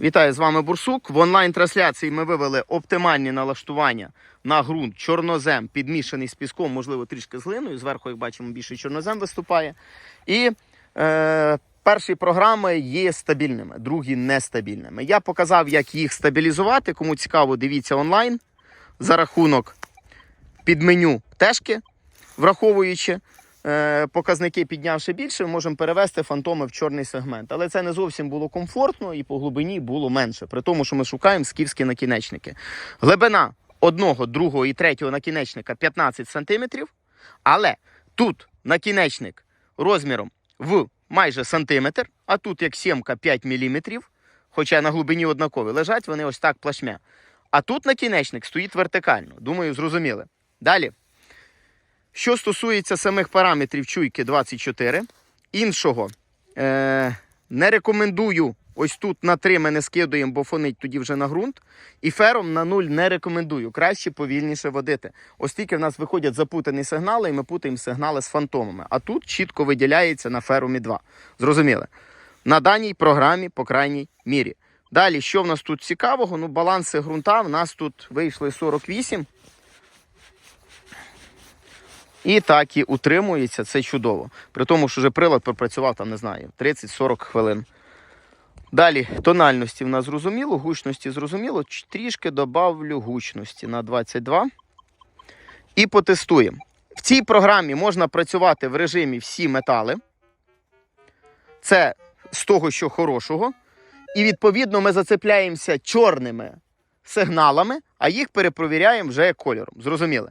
Вітаю з вами Бурсук. В онлайн-трансляції ми вивели оптимальні налаштування на ґрунт чорнозем, підмішаний з піском, можливо, трішки з глиною. Зверху, як бачимо, більше чорнозем виступає. І е, перші програми є стабільними, другі нестабільними. Я показав, як їх стабілізувати. Кому цікаво, дивіться онлайн за рахунок підменю тежки, враховуючи. Е, Показники піднявши більше, ми можемо перевести фантоми в чорний сегмент. Але це не зовсім було комфортно і по глибині було менше. При тому, що ми шукаємо скіфські накінечники. Глибина одного, другого і третього накінечника 15 см. Але тут накінечник розміром в майже сантиметр, а тут як сімка 5 мм, хоча на глибині однакові, лежать вони ось так плашмя. А тут накінечник стоїть вертикально. Думаю, зрозуміли. Далі. Що стосується самих параметрів чуйки 24, іншого е, не рекомендую. Ось тут на 3 ми не скидуємо, бо фонить тоді вже на ґрунт. І фером на 0 не рекомендую. Краще повільніше водити. Ось тільки в нас виходять запутані сигнали, і ми путаємо сигнали з фантомами. А тут чітко виділяється на ферумі 2. Зрозуміли? На даній програмі, по крайній мірі. Далі, що в нас тут цікавого? Ну, баланси ґрунта в нас тут вийшли 48. І так і утримується, це чудово. При тому, що вже прилад пропрацював там, не знаю, 30-40 хвилин. Далі тональності в нас зрозуміло, гучності зрозуміло. Трішки добавлю гучності на 22. І потестуємо. В цій програмі можна працювати в режимі всі метали. Це з того, що хорошого. І відповідно ми зацепляємося чорними сигналами, а їх перепровіряємо вже кольором. Зрозуміли?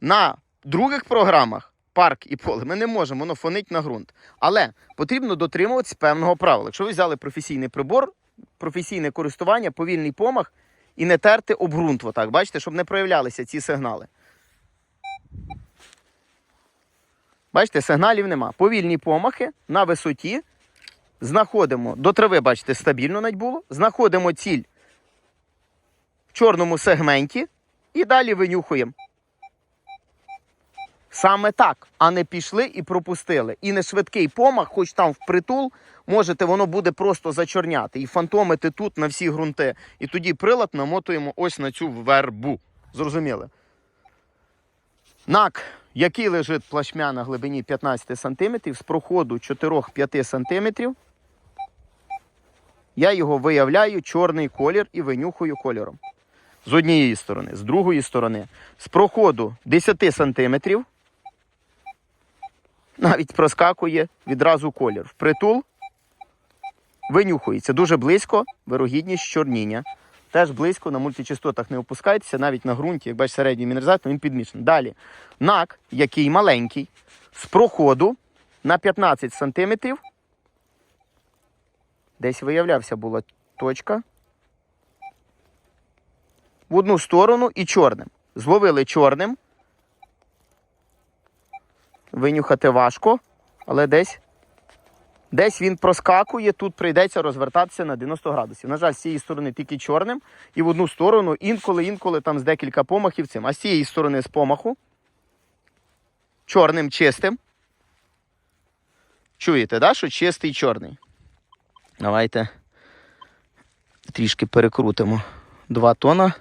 На других програмах парк і поле ми не можемо, воно фонить на ґрунт. Але потрібно дотримуватися певного правила. Якщо ви взяли професійний прибор, професійне користування, повільний помах і не терти об ґрунт, отак, бачите, щоб не проявлялися ці сигнали. Бачите, сигналів нема. Повільні помахи на висоті. Знаходимо до трави, бачите, стабільно було. Знаходимо ціль в чорному сегменті і далі винюхуємо. Саме так, а не пішли і пропустили. І не швидкий помах, хоч там впритул, можете, воно буде просто зачорняти і фантомити тут на всі ґрунти. І тоді прилад намотуємо ось на цю вербу. Зрозуміли? Нак, який лежить плашмя на глибині 15 см, з проходу 4-5 см, я його виявляю чорний колір і винюхую кольором. З однієї сторони, з другої сторони, з проходу 10 см, навіть проскакує відразу колір. Впритул винюхується дуже близько, вирогідність чорніння. Теж близько на мультичастотах не опускайтеся, навіть на ґрунті, як бачите, середній мінералізації, він підмішаний. Далі нак, який маленький, з проходу на 15 см. Десь виявлявся була точка. В одну сторону і чорним. Зловили чорним. Винюхати важко, але десь. Десь він проскакує, тут прийдеться розвертатися на 90 градусів. На жаль, з цієї сторони тільки чорним, і в одну сторону інколи, інколи там з декілька помахів цим. А з цієї сторони з помаху. Чорним чистим. Чуєте, да, що чистий чорний? Давайте трішки перекрутимо. Два тона.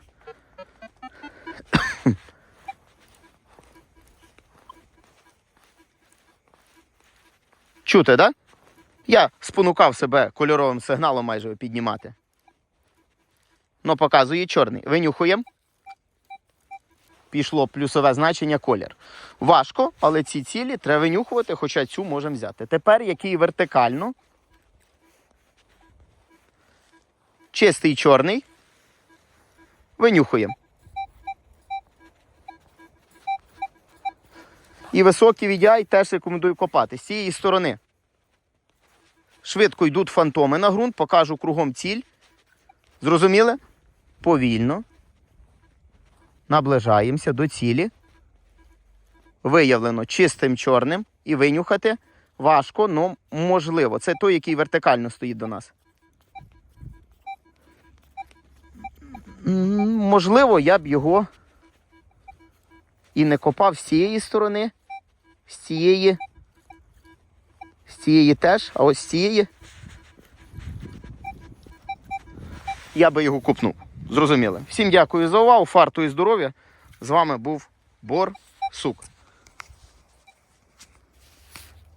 Чути, да? Я спонукав себе кольоровим сигналом майже піднімати. Ну, показує чорний. Винюхуємо. Пішло плюсове значення колір. Важко, але ці цілі треба винюхувати, хоча цю можемо взяти. Тепер який вертикально. Чистий чорний. Винюхуємо. І високий VDI теж рекомендую копати. З цієї сторони. Швидко йдуть фантоми на ґрунт, покажу кругом ціль. Зрозуміли? Повільно. Наближаємося до цілі. Виявлено чистим чорним і винюхати важко, але можливо. Це той, який вертикально стоїть до нас. Можливо, я б його і не копав з цієї сторони, з цієї, з цієї теж, а ось з цієї я би його купнув. Зрозуміли. Всім дякую за увагу. Фарту і здоров'я. З вами був Бор Сук.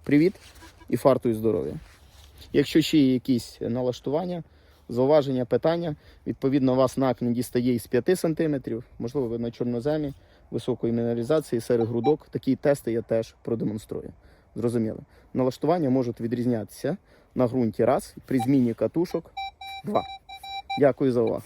Привіт і фарту і здоров'я. Якщо ще є якісь налаштування, зауваження, питання, відповідно, у вас нак не дістає із 5 см, можливо, ви на чорноземі, високої мінералізації, серед грудок. Такі тести я теж продемонструю. Зрозуміло. Налаштування можуть відрізнятися на ґрунті раз, при зміні катушок два. Дякую за увагу.